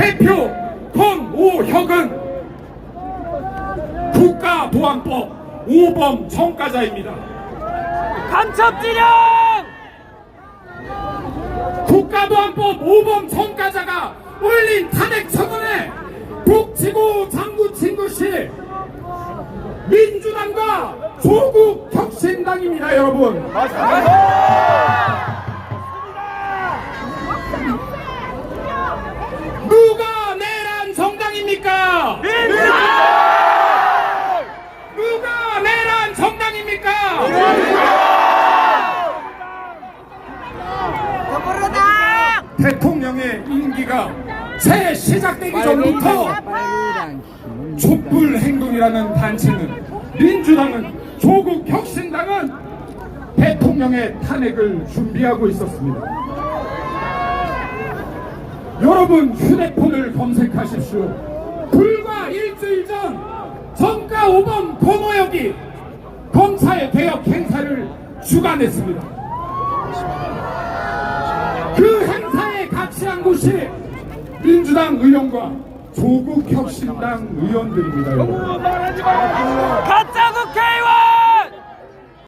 대표 권오혁은 국가보안법 5범 청가자입니다. 간첩진영! 국가보안법 5범 청가자가 올린 탄핵 처분에 북치고 장구 친 것이 민주당과 조국 혁신당입니다, 여러분. 누가 내란 정당입니까? 내란 정당입니까? 대통령의 임기가 새 시작되기 전부터 촛불 행동이라는 단체는 민주당은 조국 혁신당은 대통령의 탄핵을 준비하고 있었습니다. 여러분 휴대폰을 검색하십시오. 불과 일주일 전 정가 5번 권오혁이 검찰 개혁 행사를 주관했습니다. 그 행사에 같이 한 곳이 민주당 의원과 조국 혁신당 의원들입니다. 여러분. 가짜